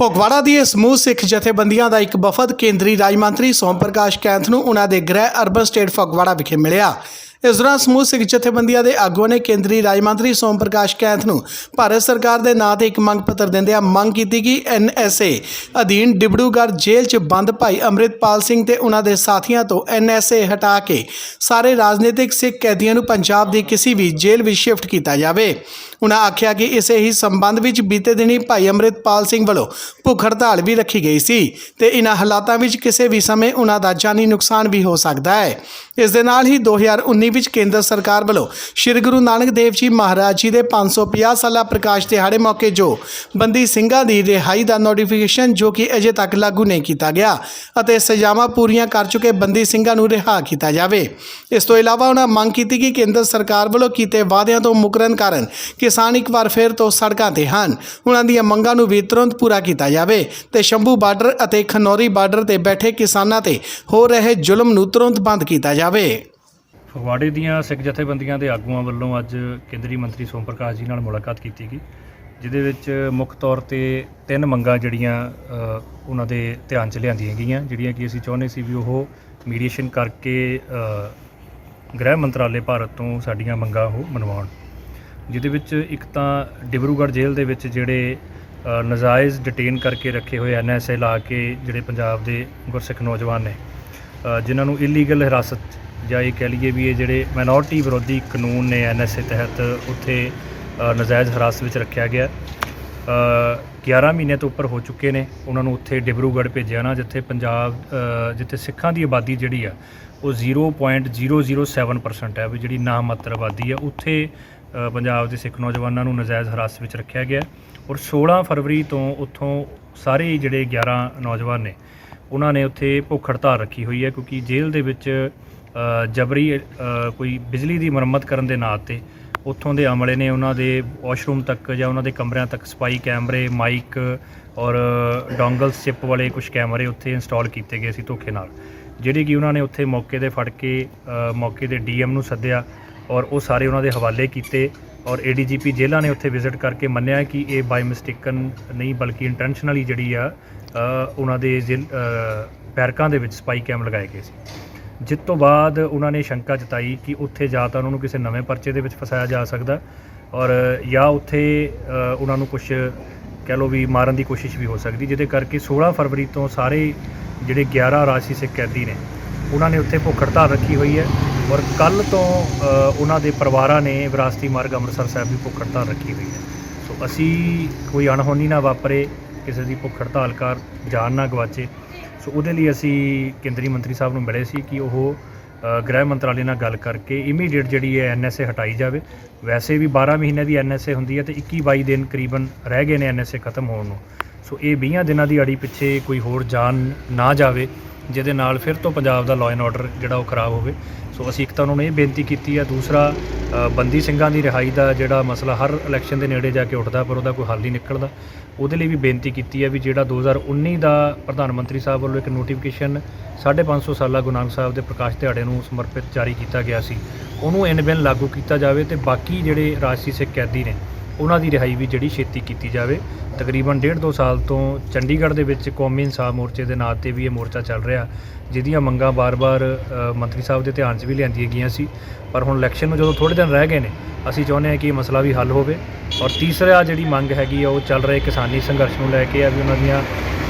ਫਗਵਾੜਾ ਦੀ ਸਮੂਹ ਸਿੱਖ ਜਥੇਬੰਦੀਆਂ ਦਾ ਇੱਕ ਵਫਦ ਕੇਂਦਰੀ ਰਾਜ ਮੰਤਰੀ ਸੋਮ ਪ੍ਰਕਾਸ਼ ਕੈਂਥ ਨੂੰ ਉਹਨਾਂ ਦੇ ਗ੍ਰਹਿ ਅਰਬਨ ਸਟੇਟ ਫਗਵਾੜਾ ਵਿਖੇ ਮਿਲਿਆ। ਇਸ ਦੌਰਾਨ ਸਮੂਹ ਸਿੱਖ ਜਥੇਬੰਦੀਆਂ ਦੇ ਆਗੂਆਂ ਨੇ ਕੇਂਦਰੀ ਰਾਜ ਮੰਤਰੀ ਸੋਮ ਪ੍ਰਕਾਸ਼ ਕੈਂਥ ਨੂੰ ਭਾਰਤ ਸਰਕਾਰ ਦੇ ਨਾਂ ਤੇ ਇੱਕ ਮੰਗ ਪੱਤਰ ਦਿੰਦਿਆਂ ਮੰਗ ਕੀਤੀ ਕਿ ਐਨਐਸਏ ਅਧੀਨ ਡਿਬੜੂਗੜ੍ਹ ਜੇਲ੍ਹ 'ਚ ਬੰਦ ਭਾਈ ਅੰਮ੍ਰਿਤਪਾਲ ਸਿੰਘ ਤੇ ਉਹਨਾਂ ਦੇ ਸਾਥੀਆਂ ਤੋਂ ਐਨਐਸਏ ਹਟਾ ਕੇ ਸਾਰੇ ਰਾਜਨੀਤਿਕ ਸਿੱਖ ਕੈਦੀਆਂ ਨੂੰ ਪੰਜਾਬ ਦੀ ਕਿਸੇ ਵੀ ਜੇਲ੍ਹ ਵਿੱਚ ਸ਼ਿਫਟ ਕੀਤਾ ਜਾਵੇ। ਉਹਨਾਂ ਆਖਿਆ ਕਿ ਇਸੇ ਹੀ ਸੰਬੰਧ ਵਿੱਚ ਬੀਤੇ ਦਿਨੀ ਭਾਈ ਅੰਮ੍ਰਿਤਪਾਲ ਸਿੰਘ ਵੱਲੋਂ ਭੁੱਖ ਹੜਤਾਲ ਵੀ ਰੱਖੀ ਗਈ ਸੀ ਤੇ ਇਨ੍ਹਾਂ ਹਾਲਾਤਾਂ ਵਿੱਚ ਕਿਸੇ ਵੀ ਸਮੇਂ ਉਹਨਾਂ ਦਾ ਜਾਨੀ ਨੁਕਸਾਨ ਵੀ ਹੋ ਸਕਦਾ ਹੈ। ਇਸ ਦੇ ਨਾਲ ਹੀ 2019 ਵਿੱਚ ਕੇਂਦਰ ਸਰਕਾਰ ਵੱਲੋਂ ਸ੍ਰੀ ਗੁਰੂ ਨਾਨਕ ਦੇਵ ਜੀ ਮਹਾਰਾਜ ਜੀ ਦੇ 550 ਸਾਲਾ ਪ੍ਰਕਾਸ਼ ਦਿਹਾੜੇ ਮੌਕੇ ਜੋ ਬੰਦੀ ਸਿੰਘਾਂ ਦੀ ਰਿਹਾਈ ਦਾ ਨੋਟੀਫਿਕੇਸ਼ਨ ਜੋ ਕਿ ਅਜੇ ਤੱਕ ਲਾਗੂ ਨਹੀਂ ਕੀਤਾ ਗਿਆ ਅਤੇ ਸਜ਼ਾਵਾਂ ਪੂਰੀਆਂ ਕਰ ਚੁੱਕੇ ਬੰਦੀ ਸਿੰਘਾਂ ਨੂੰ ਰਿਹਾ ਕੀਤਾ ਜਾਵੇ। ਇਸ ਤੋਂ ਇਲਾਵਾ ਉਹਨਾਂ ਮੰਗ ਕੀਤੀ ਕਿ ਕੇਂਦਰ ਸਰਕਾਰ ਵੱਲੋਂ ਕੀਤੇ ਵਾਅਦਿਆਂ ਤੋਂ ਮੁਕਰਨ ਕਾਰਨ ਕਿਸਾਨ ਇੱਕ ਵਾਰ ਫਿਰ ਤੋਂ ਸੜਕਾਂ ਤੇ ਹਨ। ਉਹਨਾਂ ਦੀਆਂ ਮੰਗਾਂ ਨੂੰ ਵੀ ਤੁਰੰਤ ਪੂਰਾ ਕੀਤਾ ਜਾਵੇ ਤੇ ਸ਼ੰਭੂ ਬਾਰਡਰ ਅਤੇ ਖਨੌਰੀ ਬਾਰਡਰ ਤੇ ਬੈਠੇ ਕਿਸਾਨਾਂ ਤੇ ਹੋ ਰਹੇ ਜ਼ੁਲਮ ਨੂੰ ਤੁਰੰਤ ਬੰਦ ਕੀਤਾ ਜਾਵੇ। ਫਗਵਾੜੇ ਦੀਆਂ ਸਿੱਖ ਜਥੇਬੰਦੀਆਂ ਦੇ ਆਗੂਆਂ ਵੱਲੋਂ ਅੱਜ ਕੇਂਦਰੀ ਮੰਤਰੀ ਸੋਮ ਪ੍ਰਕਾਸ਼ ਜੀ ਨਾਲ ਮੁਲਾਕਾਤ ਕੀਤੀ ਗਈ ਜਿਹਦੇ ਵਿੱਚ ਮੁੱਖ ਤੌਰ ਤੇ ਤਿੰਨ ਮੰਗਾਂ ਜਿਹੜੀਆਂ ਉਹਨਾਂ ਦੇ ਧਿਆਨ 'ਚ ਲਿਆਂਦੀਆਂ ਗਈਆਂ ਜਿਹੜੀਆਂ ਕਿ ਅਸੀਂ ਚਾਹੁੰਦੇ ਸੀ ਵੀ ਉਹ ਮੀਡੀਏਸ਼ਨ ਕਰਕੇ ਗ੍ਰਹਿ ਮੰਤਰਾਲੇ ਭਾਰਤ ਤੋਂ ਸਾਡੀਆਂ ਮੰਗਾਂ ਉਹ ਮਨਵਾਉਣ। ਜਿਹਦੇ ਵਿੱਚ ਇੱਕ ਤਾਂ ਡਿਬਰੂਗੜ੍ਹ ਜੇਲ੍ਹ ਦੇ ਵਿੱਚ ਜਿਹੜੇ ਅ, ਨਜਾਇਜ਼ ਡਿਟੇਨ ਕਰਕੇ ਰੱਖੇ ਹੋਏ ਐਨਐਸਏ ਲਾ ਕੇ ਜਿਹੜੇ ਪੰਜਾਬ ਦੇ ਗੁਰਸਿੱਖ ਨੌਜਵਾਨ ਨੇ ਜਿਨ੍ਹਾਂ ਨੂੰ ਇਲੀਗਲ ਹਿਰਾਸਤ ਜਾਂ ਇਹ ਕਹਿ ਲਈਏ ਵੀ ਇਹ ਜਿਹੜੇ ਮਾਈਨੋਰਟੀ ਵਿਰੋਧੀ ਕਾਨੂੰਨ ਨੇ ਐਨਐਸਏ ਤਹਿਤ ਉੱਥੇ ਨਜਾਇਜ਼ ਹਿਰਾਸਤ ਵਿੱਚ ਰੱਖਿਆ ਗਿਆ। ਅ, 11 ਮਹੀਨੇ ਤੋਂ ਉੱਪਰ ਹੋ ਚੁੱਕੇ ਨੇ। ਉਹਨਾਂ ਨੂੰ ਉੱਥੇ ਡਿਬਰੂਗੜ੍ਹ ਭੇਜਿਆ ਨਾ ਜਿੱਥੇ ਪੰਜਾਬ ਜਿੱਥੇ ਸਿੱਖਾਂ ਦੀ ਆਬਾਦੀ ਜਿਹੜੀ ਆ ਉਹ 0.007% ਹੈ ਵੀ ਜਿਹੜੀ ਨਾਮਾਤਰ ਆਬਾਦੀ ਆ ਉੱਥੇ ਪੰਜਾਬ ਦੇ ਸਿੱਖ ਨੌਜਵਾਨਾਂ ਨੂੰ ਨਜਾਇਜ਼ ਹਰਾਸਤ ਵਿੱਚ ਰੱਖਿਆ ਗਿਆ। ਔਰ 16 ਫਰਵਰੀ ਤੋਂ ਉੱਥੋਂ ਸਾਰੇ ਜਿਹੜੇ 11 ਨੌਜਵਾਨ ਨੇ ਉਹਨਾਂ ਨੇ ਉੱਥੇ ਭੁੱਖ ਹੜਤਾਲ ਰੱਖੀ ਹੋਈ ਹੈ ਕਿਉਂਕਿ ਜੇਲ੍ਹ ਦੇ ਵਿੱਚ ਜਬਰੀ ਕੋਈ ਬਿਜਲੀ ਦੀ ਮੁਰੰਮਤ ਕਰਨ ਦੇ ਨਾਂ ਤੇ ਉੱਥੋਂ ਦੇ ਅਮਲੇ ਨੇ ਉਹਨਾਂ ਦੇ ਵਾਸ਼ਰੂਮ ਤੱਕ ਜਾਂ ਉਹਨਾਂ ਦੇ ਕਮਰਿਆਂ ਤੱਕ ਸਪਾਈ ਕੈਮਰੇ ਮਾਈਕ ਔਰ ਡੋਂਗਲ ਚਿਪ ਵਾਲੇ ਕੁਝ ਕੈਮਰੇ ਉੱਥੇ ਇੰਸਟਾਲ ਕੀਤੇ ਗਏ ਸੀ ਧੋਖੇ ਨਾਲ ਜਿਹੜੇ ਕਿ ਉਹਨਾਂ ਨੇ ਉੱਥੇ ਮੌਕੇ ਦੇ ਫੜ ਕੇ ਮੌਕੇ ਦੇ ਡੀਐਮ ਨੂੰ ਸੱਦਿਆ ਔਰ ਉਹ ਸਾਰੇ ਉਹਨਾਂ ਦੇ ਹਵਾਲੇ ਕੀਤੇ ਔਰ ਏਡੀਜੀਪੀ ਜੇਲ੍ਹਾਂ ਨੇ ਉੱਥੇ ਵਿਜ਼ਿਟ ਕਰਕੇ ਮੰਨਿਆ ਕਿ ਇਹ ਬਾਈ ਮਿਸਟੇਕਨ ਨਹੀਂ ਬਲਕਿ ਇੰਟੈਂਸ਼ਨਲੀ ਜਿਹੜੀ ਆ ਉਹਨਾਂ ਦੇ ਜੇਲ੍ਹ, ਬੈਰਕਾਂ ਦੇ ਵਿੱਚ ਸਪਾਈ ਕੈਮ ਲਗਾਏ ਗਏ ਸੀ। ਜਿਸ ਤੋਂ ਬਾਅਦ ਉਹਨਾਂ ਨੇ ਸ਼ੰਕਾ ਜਤਾਈ ਕਿ ਉੱਥੇ ਜਾਂ ਤਾਂ ਉਹਨਾਂ ਨੂੰ ਕਿਸੇ ਨਵੇਂ ਪਰਚੇ ਦੇ ਵਿੱਚ ਫਸਾਇਆ ਜਾ ਸਕਦਾ ਔਰ ਜਾਂ ਉੱਥੇ ਉਹਨਾਂ ਨੂੰ ਕੁਝ ਕਹਿ ਲਓ ਵੀ ਮਾਰਨ ਦੀ ਕੋਸ਼ਿਸ਼ ਵੀ ਹੋ ਸਕਦੀ, ਜਿਹਦੇ ਕਰਕੇ 16 ਫਰਵਰੀ ਤੋਂ ਸਾਰੇ ਜਿਹੜੇ 11 ਰਾਸ਼ੀ ਸਿੱਖ ਕੈਦੀ ਨੇ, ਉਹਨਾਂ ਨੇ ਉੱਥੇ ਭੁੱਖ ਹੜਤਾਲ ਰੱਖੀ ਹੋਈ ਹੈ ਔਰ ਕੱਲ ਤੋਂ ਉਹਨਾਂ ਦੇ ਪਰਿਵਾਰਾਂ ਨੇ ਵਿਰਾਸਤੀ ਮਾਰਗ ਅੰਮ੍ਰਿਤਸਰ ਸਾਹਿਬ ਦੀ ਭੁੱਖ ਹੜਤਾਲ ਰੱਖੀ ਹੋਈ ਹੈ। ਸੋ ਅਸੀਂ ਕੋਈ ਅਣਹੋਣੀ ਨਾ ਵਾਪਰੇ, ਕਿਸੇ ਦੀ ਭੁੱਖ ਹੜਤਾਲ ਕਰ ਜਾਨ ਨਾ ਗਵਾਚੇ। ਸੋ ਉਹਦੇ ਲਈ ਅਸੀਂ ਕੇਂਦਰੀ ਮੰਤਰੀ ਸਾਹਿਬ ਨੂੰ ਮਿਲੇ ਸੀ ਕਿ ਉਹ ਗ੍ਰਹਿ ਮੰਤਰਾਲੇ ਨਾਲ ਗੱਲ ਕਰਕੇ ਇਮੀਡੀਏਟ ਜਿਹੜੀ ਹੈ ਐਨਐਸਏ ਹਟਾਈ ਜਾਵੇ। ਵੈਸੇ ਵੀ 12 ਮਹੀਨੇ ਦੀ ਐਨਐਸਏ ਹੁੰਦੀ ਹੈ ਤੇ 21 22 ਦਿਨ ਕਰੀਬਨ ਰਹਿ ਗਏ ਨੇ ਐਨਐਸਏ ਖਤਮ ਹੋਣ ਨੂੰ। ਸੋ ਇਹ 20 ਦਿਨਾਂ ਦੀ ਅੜੀ ਪਿੱਛੇ ਕੋਈ ਹੋਰ ਜਾਨ ਨਾ ਜਾਵੇ। ਜਿਹਦੇ ਨਾਲ ਫਿਰ ਤੋਂ ਪੰਜਾਬ ਦਾ ਲਾਅ ਐਂਡ ਆਰਡਰ ਜਿਹੜਾ ਉਹ ਖਰਾਬ ਹੋਵੇ। ਸੋ ਅਸੀਂ ਇੱਕ ਤਾਂ ਉਹਨਾਂ ਨੂੰ ਇਹ ਬੇਨਤੀ ਕੀਤੀ ਹੈ ਦੂਸਰਾ ਬੰਦੀ ਸਿੰਘਾਂ ਦੀ ਰਿਹਾਈ ਦਾ ਜਿਹੜਾ ਮਸਲਾ ਹਰ ਇਲੈਕਸ਼ਨ ਦੇ ਨੇੜੇ ਜਾ ਕੇ ਉੱਠਦਾ, ਪਰ ਉਹਦਾ ਕੋਈ ਹੱਲ ਨਹੀਂ ਨਿਕਲਦਾ। ਉਹਦੇ ਲਈ ਵੀ ਬੇਨਤੀ ਕੀਤੀ ਹੈ ਵੀ ਜਿਹੜਾ 2019 ਦਾ ਪ੍ਰਧਾਨ ਮੰਤਰੀ ਸਾਹਿਬ ਵੱਲੋਂ ਇੱਕ ਨੋਟੀਫਿਕੇਸ਼ਨ 550 ਸਾਲਾ ਗੁਰੂ ਨਾਨਕ ਸਾਹਿਬ ਦੇ ਪ੍ਰਕਾਸ਼ ਦਿਹਾੜੇ ਨੂੰ ਸਮਰਪਿਤ ਜਾਰੀ ਕੀਤਾ ਗਿਆ ਸੀ। ਉਹਨੂੰ ਇਨ ਬਿਨ ਲਾਗੂ ਕੀਤਾ ਜਾਵੇ ਤੇ ਬਾਕੀ ਜਿਹੜੇ ਰਾਜਸੀ ਸਿੱਖ ਕੈਦੀ ਨੇ ਉਹਨਾਂ ਦੀ ਰਿਹਾਈ ਵੀ ਜਿਹੜੀ ਛੇਤੀ ਕੀਤੀ ਜਾਵੇ। ਤਕਰੀਬਨ ਡੇਢ ਦੋ ਸਾਲ ਤੋਂ ਚੰਡੀਗੜ੍ਹ ਦੇ ਵਿੱਚ ਕੌਮੀ ਇਨਸਾਫ ਮੋਰਚੇ ਦੇ ਨਾਂ ਤੇ ਵੀ ਇਹ ਮੋਰਚਾ ਚੱਲ ਰਿਹਾ, ਜਿਹਦੀਆਂ ਮੰਗਾਂ ਬਾਰ-ਬਾਰ ਮੰਤਰੀ ਸਾਹਿਬ ਦੇ ਧਿਆਨ 'ਚ ਵੀ ਲਿਆਂਦੀਆਂ ਗਈਆਂ ਸੀ। ਪਰ ਹੁਣ ਇਲੈਕਸ਼ਨ ਨੂੰ ਜਦੋਂ ਥੋੜ੍ਹੇ ਦਿਨ ਰਹਿ ਗਏ ਨੇ, ਅਸੀਂ ਚਾਹੁੰਦੇ ਹਾਂ ਕਿ ਇਹ ਮਸਲਾ ਵੀ ਹੱਲ ਹੋਵੇ। ਔਰ ਤੀਸਰਾ ਜਿਹੜੀ ਮੰਗ ਹੈਗੀ ਆ, ਉਹ ਚੱਲ ਰਹੇ ਕਿਸਾਨੀ ਸੰਘਰਸ਼ ਨੂੰ ਲੈ ਕੇ ਆ ਵੀ ਉਹਨਾਂ ਦੀਆਂ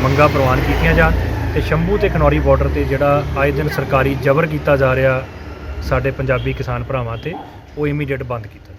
ਮੰਗਾਂ ਪ੍ਰਵਾਨ ਕੀਤੀਆਂ ਜਾਣ। ਤੇ ਸ਼ੰਭੂ ਤੇ ਖਨੌਰੀ ਬਾਰਡਰ ਤੇ ਜਿਹੜਾ ਆਏ ਦਿਨ ਸਰਕਾਰੀ ਜ਼ਬਰ ਕੀਤਾ ਜਾ ਰਿਹਾ ਸਾਡੇ ਪੰਜਾਬੀ ਕਿਸਾਨ ਭਰਾਵਾਂ ਤੇ, ਉਹ ਇਮੀਡੀਏਟ ਬੰਦ ਕੀਤਾ